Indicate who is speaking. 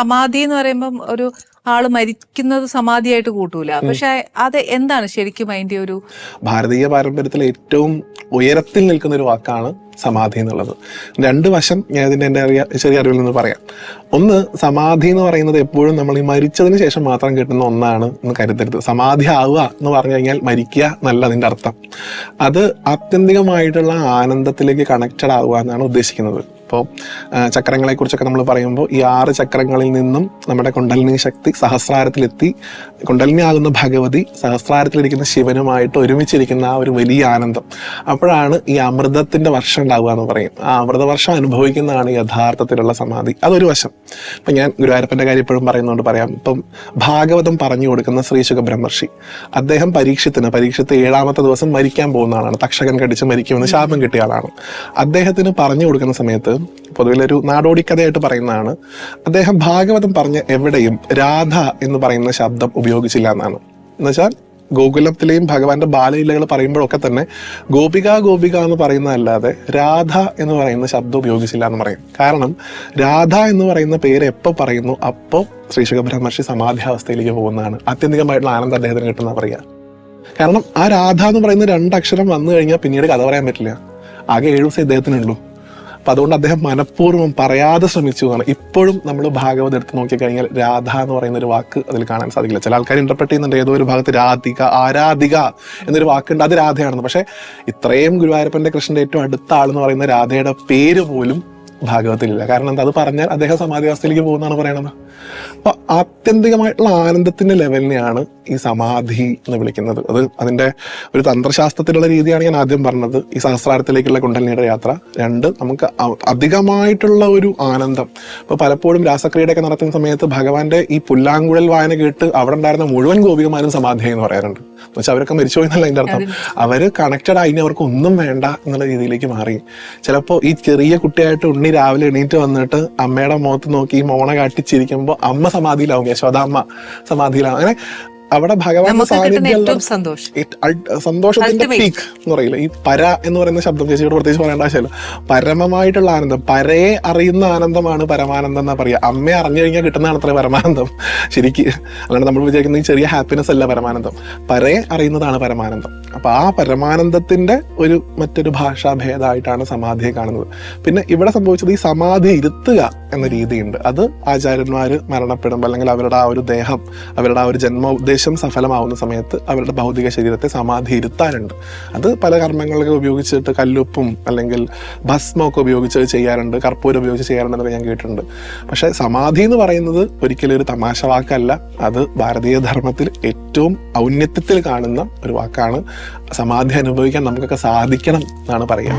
Speaker 1: സമാധി എന്ന് പറയുമ്പം ഒരു ആൾ മരിക്കുന്നത് സമാധിയായിട്ട് കൂട്ടൂല. പക്ഷെ അത് എന്താണ് ശരിക്കും അതിന്റെ ഒരു
Speaker 2: ഭാരതീയ പാരമ്പര്യത്തിൽ ഏറ്റവും ഉയരത്തിൽ നിൽക്കുന്ന ഒരു വാക്കാണ് സമാധി എന്നുള്ളത്. രണ്ട് വശം ഞാൻ ഇതിന്റെ എന്റെ അറിയ ചെറിയ അറിവിൽ നിന്ന് പറയാം. ഒന്ന് സമാധി എന്ന് പറയുന്നത് എപ്പോഴും നമ്മൾ ഈ മരിച്ചതിന് ശേഷം മാത്രം കിട്ടുന്ന ഒന്നാണ് എന്ന് കരുതരുത്. സമാധി ആവുക എന്ന് പറഞ്ഞു കഴിഞ്ഞാൽ മരിക്കുക എന്നല്ല അതിന്റെ അർത്ഥം. അത് ആത്യന്തികമായിട്ടുള്ള ആനന്ദത്തിലേക്ക് കണക്റ്റഡ് ആവുക എന്നാണ് ഉദ്ദേശിക്കുന്നത്. ഇപ്പോൾ ചക്രങ്ങളെ കുറിച്ചൊക്കെ നമ്മൾ പറയുമ്പോൾ ഈ ആറ് ചക്രങ്ങളിൽ നിന്നും നമ്മുടെ കുണ്ടലിനി ശക്തി സഹസ്രാരത്തിലെത്തി. കുണ്ടലിനി ആകുന്ന ഭഗവതി സഹസ്രാരത്തിലിരിക്കുന്ന ശിവനുമായിട്ട് ഒരുമിച്ചിരിക്കുന്ന ആ ഒരു വലിയ ആനന്ദം. അപ്പോഴാണ് ഈ അമൃതത്തിന്റെ വർഷം ഉണ്ടാവുക എന്ന് പറയും. ആ അമൃത വർഷം അനുഭവിക്കുന്നതാണ് യഥാർത്ഥത്തിലുള്ള സമാധി. അതൊരു വശം. ഇപ്പം ഞാൻ ഗുരുവായൂരപ്പന്റെ കാര്യം എപ്പോഴും പറയുന്നതുകൊണ്ട് പറയാം. ഇപ്പം ഭാഗവതം പറഞ്ഞു കൊടുക്കുന്ന ശ്രീ സുഖബ്രഹ്മർഷി അദ്ദേഹം പരീക്ഷത്തിന് പരീക്ഷത്തെ ഏഴാമത്തെ ദിവസം മരിക്കാൻ പോകുന്ന ആളാണ്. തക്ഷകൻ കടിച്ച് മരിക്കുമെന്ന് ശാപം കിട്ടിയ ആളാണ്. അദ്ദേഹത്തിന് പറഞ്ഞു കൊടുക്കുന്ന സമയത്ത് പൊതുവിലൊരു നാടോടി കഥയായിട്ട് പറയുന്നതാണ്. അദ്ദേഹം ഭാഗവതം പറഞ്ഞ എവിടെയും രാധ എന്ന് പറയുന്ന ശബ്ദം ഉപയോഗിച്ചില്ല എന്നാണ്. എന്നുവെച്ചാൽ ഗോകുലത്തിലെയും ഭഗവാന്റെ ബാലലീലകൾ പറയുമ്പോഴൊക്കെ തന്നെ ഗോപിക ഗോപിക എന്ന് പറയുന്നതല്ലാതെ രാധ എന്ന് പറയുന്ന ശബ്ദം ഉപയോഗിച്ചില്ല എന്ന് പറയും. കാരണം രാധ എന്ന് പറയുന്ന പേര് എപ്പോൾ പറയുന്നു അപ്പോൾ ശ്രീ ശുഖബ്രഹ്മർഷി സമാധിയാവസ്ഥയിലേക്ക് പോകുന്നതാണ്. ആത്യന്തികമായിട്ടുള്ള ആനന്ദം അദ്ദേഹത്തിന് കിട്ടുന്ന പറയുക. കാരണം ആ രാധ എന്ന് പറയുന്ന രണ്ടക്ഷരം വന്നു കഴിഞ്ഞാൽ പിന്നീട് കഥ പറയാൻ പറ്റില്ല. ആകെ ഏഴു ദിവസം ഇദ്ദേഹത്തിനുള്ളൂ. അപ്പൊ അതുകൊണ്ട് അദ്ദേഹം മനഃപൂർവം പറയാതെ ശ്രമിച്ചു എന്നാണ്. ഇപ്പോഴും നമ്മൾ ഭാഗവത് എടുത്ത് നോക്കിക്കഴിഞ്ഞാൽ രാധ എന്ന് പറയുന്ന ഒരു വാക്ക് അതിൽ കാണാൻ സാധിക്കില്ല. ചില ആൾക്കാർ ഇന്റർപ്രറ്റ് ചെയ്യുന്നുണ്ട് ഏതോ ഒരു ഭാഗത്ത് രാധിക ആരാധിക എന്നൊരു വാക്കുണ്ട് അത് രാധയാണെന്ന്. പക്ഷെ ഇത്രയും ഗുരുവായൂരപ്പന്റെ കൃഷ്ണന്റെ ഏറ്റവും അടുത്ത ആൾ എന്ന് പറയുന്ന രാധയുടെ പേര് പോലും ഭാഗവത്തിലില്ല കാരണം എന്താ? അത് പറഞ്ഞാൽ അദ്ദേഹം സമാധിവസ്ഥയിലേക്ക് പോകുന്നതാണ് പറയണത്. അപ്പൊ ആത്യന്തികമായിട്ടുള്ള ആനന്ദത്തിന്റെ ലെവലിനെയാണ് ഈ സമാധി എന്ന് വിളിക്കുന്നത്. അത് അതിന്റെ ഒരു തന്ത്രശാസ്ത്രത്തിലുള്ള രീതിയാണ് ഞാൻ ആദ്യം പറഞ്ഞത്. ഈ സഹസ്രാരത്തിലേക്കുള്ള കുണ്ടലിനിയുടെ യാത്ര. രണ്ട് നമുക്ക് അധികമായിട്ടുള്ള ഒരു ആനന്ദം. ഇപ്പൊ പലപ്പോഴും രാസക്രിയയുടെയൊക്കെ നടത്തുന്ന സമയത്ത് ഭഗവാന്റെ ഈ പുല്ലാങ്കുഴൽ വായന കേട്ട് അവിടെ ഉണ്ടായിരുന്ന മുഴുവൻ ഗോപികമാരും സമാധി എന്ന് പറയാറുണ്ട്. എന്നുവെച്ചാൽ അവരൊക്കെ മരിച്ചുപോയി എന്നല്ല അതിന്റെ അർത്ഥം. അവർ കണക്റ്റഡ് ആയി അവർക്ക് ഒന്നും വേണ്ട എന്നുള്ള രീതിയിലേക്ക് മാറി. ചിലപ്പോൾ ഈ ചെറിയ കുട്ടിയായിട്ട് ഉണ്ണി രാവിലെ എണീറ്റ് വന്നിട്ട് അമ്മയുടെ മുഖത്ത് നോക്കി മോണ കാട്ടിച്ചിരിക്കുമ്പോൾ അമ്മ സമാധിയിലാവും യശോദാമ്മ സമാധിയിലാവും. അങ്ങനെ അവിടെ ഭഗവാന്റെ സാന്നിധ്യം
Speaker 1: സന്തോഷം.
Speaker 2: സന്തോഷത്തിന്റെ പീക്ക് എന്ന് പറയില്ല? ഈ പര എന്ന് പറയുന്ന ശബ്ദം ചേച്ചിയോട് പ്രത്യേകിച്ച് പറയേണ്ട ആവശ്യമില്ല. പരമമായിട്ടുള്ള ആനന്ദം. പരയെ അറിയുന്ന ആനന്ദമാണ് പരമാനന്ദം എന്നാ പറയാ. അമ്മയെ അറിഞ്ഞു കഴിഞ്ഞാൽ കിട്ടുന്നതാണ് അത്ര പരമാനന്ദം. ശരിക്ക്. അല്ലാണ്ട് നമ്മൾ വിചാരിക്കുന്ന ഈ ചെറിയ ഹാപ്പിനെസ് അല്ല പരമാനന്ദം. പരയെ അറിയുന്നതാണ് പരമാനന്ദം. അപ്പൊ ആ പരമാനന്ദത്തിന്റെ ഒരു മറ്റൊരു ഭാഷാ ഭേദമായിട്ടാണ് സമാധിയെ കാണുന്നത്. പിന്നെ ഇവിടെ സംഭവിച്ചത് ഈ സമാധി ഇരുത്തുക എന്ന രീതിയുണ്ട്. അത് ആചാര്യന്മാർ മരണപ്പെടുമ്പോൾ അല്ലെങ്കിൽ അവരുടെ ആ ഒരു ദേഹം അവരുടെ ആ ഒരു ജന്മ ഉദ്ദേശം സഫലമാവുന്ന സമയത്ത് അവരുടെ ഭൗതിക ശരീരത്തെ സമാധി ഇരുത്താറുണ്ട് അത് പല കർമ്മങ്ങളൊക്കെ ഉപയോഗിച്ചിട്ട് കല്ലുപ്പും അല്ലെങ്കിൽ ഭസ്മമൊക്കെ ഉപയോഗിച്ച് ചെയ്യാറുണ്ട്. കർപ്പൂരം ഉപയോഗിച്ച് ചെയ്യാറുണ്ടെന്നൊക്കെ ഞാൻ കേട്ടിട്ടുണ്ട്. പക്ഷെ സമാധി എന്ന് പറയുന്നത് ഒരിക്കലും ഒരു തമാശ വാക്കല്ല. അത് ഭാരതീയ ധർമ്മത്തിൽ ഏറ്റവും ഔന്നത്യത്തിൽ കാണുന്ന ഒരു വാക്കാണ്. സമാധി അനുഭവിക്കാൻ നമുക്കൊക്കെ സാധിക്കണം എന്നാണ് പറയുക.